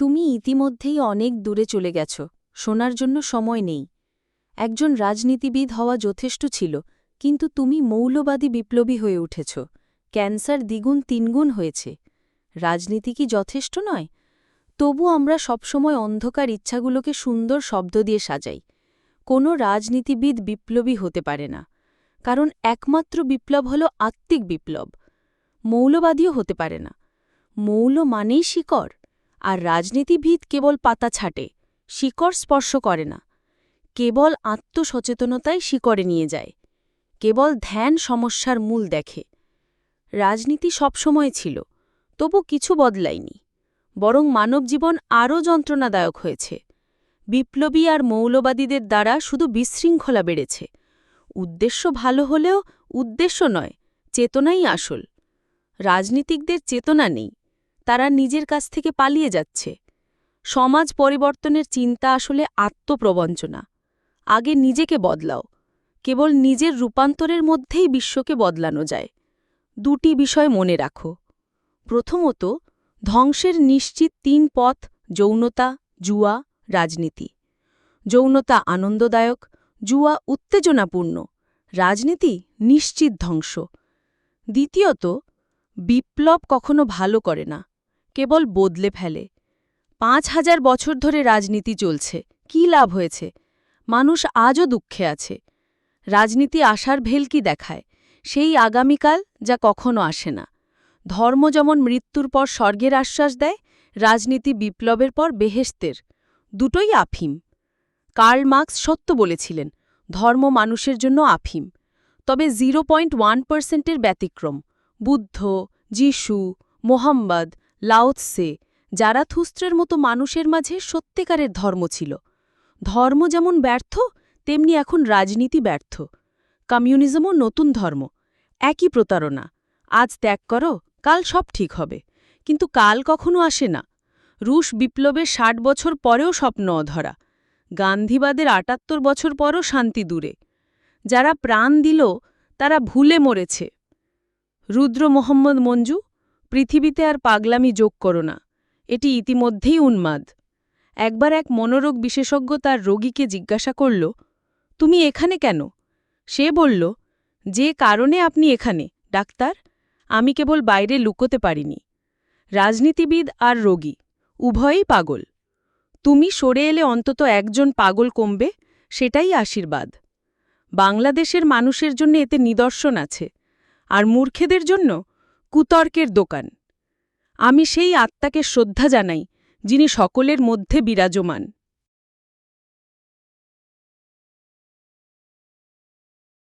তুমি ইতিমধ্যেই অনেক দূরে চলে গেছ, শোনার জন্য সময় নেই। একজন রাজনীতিবিদ হওয়া যথেষ্ট ছিল, কিন্তু তুমি মৌলবাদী বিপ্লবী হয়ে উঠেছ, ক্যান্সার দ্বিগুণ তিনগুণ হয়েছে। রাজনীতি কি যথেষ্ট নয়? তবু আমরা সবসময় অন্ধকার ইচ্ছাগুলোকে সুন্দর শব্দ দিয়ে সাজাই। কোনো রাজনীতিবিদ বিপ্লবী হতে পারে না, কারণ একমাত্র বিপ্লব হল আত্মিক বিপ্লব। মৌলবাদীও হতে পারে না। মৌল মানেই শিকড়। আর রাজনীতিবিদ কেবল পাতা ছাটে, শিকড় স্পর্শ করে না। কেবল আত্মসচেতনতাই শিকড়ে নিয়ে যায়, কেবল ধ্যান সমস্যার মূল দেখে। রাজনীতি সবসময় ছিল, তবু কিছু বদলায়নি, বরং মানবজীবন আরও যন্ত্রণাদায়ক হয়েছে। বিপ্লবী আর মৌলবাদীদের দ্বারা শুধু বিশৃঙ্খলা বেড়েছে, উদ্দেশ্য ভালো হলেও উদ্দেশ্য নয়, চেতনাই আসল। রাজনীতিকদের চেতনা নেই। তারা নিজের কাছ থেকে পালিয়ে যাচ্ছে। সমাজ পরিবর্তনের চিন্তা আসলে আত্মপ্রবঞ্চনা। আগে নিজেকে বদলাও। কেবল নিজের রূপান্তরের মধ্যেই বিশ্বকে বদলানো যায়। দুটি বিষয় মনে রাখো। প্রথমত, ধ্বংসের নিশ্চিত তিন পথ যৌনতা, জুয়া, রাজনীতি। যৌনতা আনন্দদায়ক, জুয়া উত্তেজনাপূর্ণ, রাজনীতি নিশ্চিত ধ্বংস। দ্বিতীয়ত, বিপ্লব কখনো ভালো করে না। কেবল বদলে ফেলে। পাঁচ হাজার বছর ধরে রাজনীতি চলছে। কি লাভ হয়েছে? মানুষ আজও দুঃখে আছে। রাজনীতি আশার ভেলকি দেখায়? সেই আগামীকাল যা কখনো আসে না। ধর্ম যেমন মৃত্যুর পর স্বর্গের আশ্বাস দেয়, রাজনীতি বিপ্লবের পর বেহেস্তের। দুটোই আফিম। কার্ল মার্কস সত্য বলেছিলেন, ধর্ম মানুষের জন্য আফিম। তবে জিরো পয়েন্ট ওয়ান পার্সেন্টের ব্যতিক্রম। বুদ্ধ, যিশু, মোহাম্মদ লাওৎসে জারাথুস্ত্রের মতো মানুষের মাঝে সত্যিকারের ধর্ম ছিল। ধর্ম যেমন ব্যর্থ, তেমনি এখন রাজনীতি ব্যর্থ। কমিউনিজমও নতুন ধর্ম, একই প্রতারণা। আজ ত্যাগ করো, কাল সব ঠিক হবে। কিন্তু কাল কখনো আসে না। রুশ বিপ্লবের ষাট বছর পরেও স্বপ্ন অধরা। গান্ধীবাদের আটাত্তর বছর পরও শান্তি দূরে। যারা প্রাণ দিল, তারা ভুলে মরেছে। রুদ্র মোহাম্মদ মঞ্জু পৃথিবীতে আর পাগলামি যোগ করো না, এটি ইতিমধ্যেই উন্মাদ। একবার এক মনোরোগ বিশেষজ্ঞ তার রোগীকে জিজ্ঞাসা করল, তুমি এখানে কেন? সে বলল, যে কারণে আপনি এখানে, ডাক্তার, আমি কেবল বাইরে লুকোতে পারিনি। রাজনীতিবিদ আর রোগী, উভয়েই পাগল। তুমি সরে এলে অন্তত একজন পাগল কমবে, সেটাই আশীর্বাদ। বাংলাদেশের মানুষের জন্য এতে নিদর্শন আছে। আর মূর্খেদের জন্য কুতর্কের দোকান। আমি সেই আত্মাকে শ্রদ্ধা জানাই যিনি সকলের মধ্যে বিরাজমান।